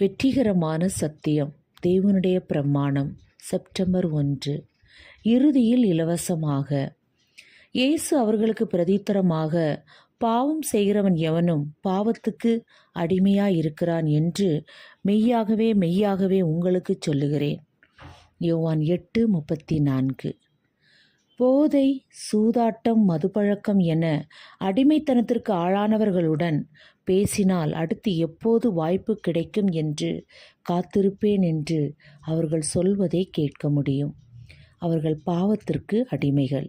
வெற்றிகரமான சத்தியம் தேவனுடைய பிரமாணம் செப்டம்பர் ஒன்று. இறுதியில் இலவசமாக இயேசு அவர்களுக்கு பிரதித்தரமாக பாவம் செய்கிறவன் எவனும் பாவத்துக்கு அடிமையாக இருக்கிறான் என்று மெய்யாகவே மெய்யாகவே உங்களுக்கு சொல்லுகிறேன். யோவான் எட்டு முப்பத்தி நான்கு. போதை சூதாட்டம் மதுப்பழக்கம் என அடிமைத்தனத்திற்கு ஆளானவர்களுடன் பேசினால் அடுத்து எப்போது வாய்ப்பு கிடைக்கும் என்று காத்திருப்பேன் என்று அவர்கள் சொல்வதை கேட்க முடியும். அவர்கள் பாவத்திற்கு அடிமைகள்.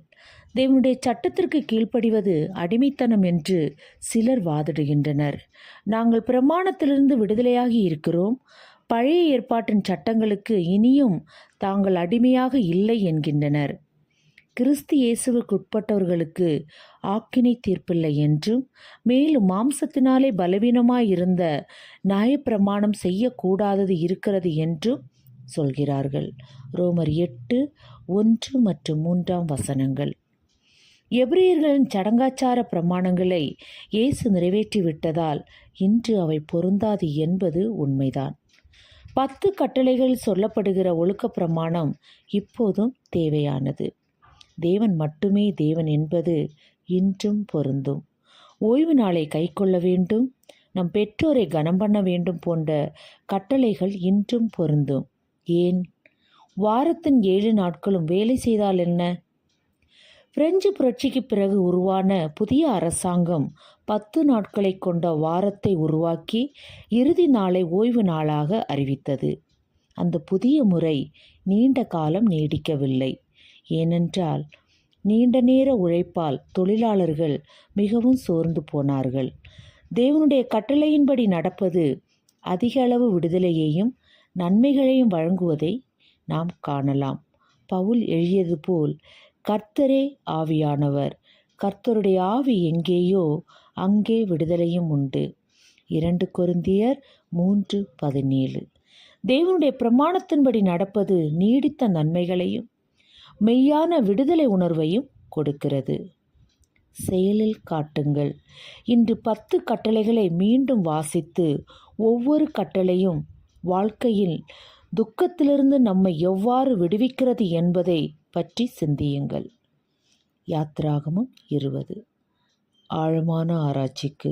தேவனுடைய சட்டத்திற்கு கீழ்ப்படிவது அடிமைத்தனம் என்று சிலர் வாதிடுகின்றனர். நாங்கள் பிரமாணத்திலிருந்து விடுதலையாகி இருக்கிறோம். பழைய ஏற்பாட்டின் சட்டங்களுக்கு இனியும் தாங்கள் அடிமையாக இல்லை என்கின்றனர். கிறிஸ்து இயேசுவுக்குட்பட்டவர்களுக்கு ஆக்கினை தீர்ப்பில்லை என்றும் மேலும் மாம்சத்தினாலே பலவீனமாயிருந்த நியாயப்பிரமாணம் செய்யக்கூடாதது இருக்கிறது என்றும் சொல்கிறார்கள். ரோமர் எட்டு ஒன்று மற்றும் மூன்றாம் வசனங்கள். எபிரியர்களின் சடங்காச்சார பிரமாணங்களை இயேசு நிறைவேற்றிவிட்டதால் இன்று அவை பொருந்தாது என்பது உண்மைதான். பத்து கட்டளைகள் சொல்லப்படுகிற ஒழுக்க பிரமாணம் இப்போதும் தேவையானது. தேவன் மட்டுமே தேவன் என்பது இன்றும் பொருந்தும். ஓய்வு நாளை கைக்கொள்ள வேண்டும். நம் பெற்றோரை கனம் பண்ண வேண்டும் போன்ற கட்டளைகள் இன்றும் பொருந்தும். ஏன்? வாரத்தின் ஏழு நாட்களும் வேலை செய்தால் என்ன? பிரெஞ்சு புரட்சிக்கு பிறகு உருவான புதிய அரசாங்கம் பத்து நாட்களை கொண்ட வாரத்தை உருவாக்கி இறுதி நாளை ஓய்வு நாளாக அறிவித்தது. அந்த புதிய முறை நீண்ட காலம் நீடிக்கவில்லை. ஏனென்றால் நீண்ட நேர உழைப்பால் தொழிலாளர்கள் மிகவும் சோர்ந்து போனார்கள். தேவனுடைய கட்டளையின்படி நடப்பது அதிக அளவு விடுதலையையும் நன்மைகளையும் வழங்குவதை நாம் காணலாம். பவுல் எழுதியது போல் கர்த்தரே ஆவியானவர் கர்த்தருடைய ஆவி எங்கேயோ அங்கே விடுதலையும் உண்டு. இரண்டு கொருந்தியர் மூன்று பதினேழு. தேவனுடைய பிரமாணத்தின்படி நடப்பது நீடித்த நன்மைகளையும் மெய்யான விடுதலை உணர்வையும் கொடுக்கிறது. செயலில் காட்டுங்கள். இன்று பத்து கட்டளைகளை மீண்டும் வாசித்து ஒவ்வொரு கட்டளையும் வாழ்க்கையில் துக்கத்திலிருந்து நம்மை எவ்வாறு விடுவிக்கிறது என்பதை பற்றி சிந்தியுங்கள். யாத்ராகமும் இருபது. ஆழமான ஆராய்ச்சிக்கு.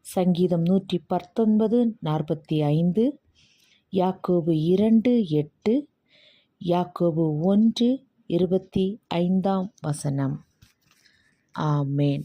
சங்கீதம் நூற்றி பத்தொன்பது நாற்பத்தி ஐந்து யாக்கோபு இரண்டு எட்டு யாக்கோபு ஒன்று இருபத்தி ஐந்தாம் வசனம். ஆமேன்.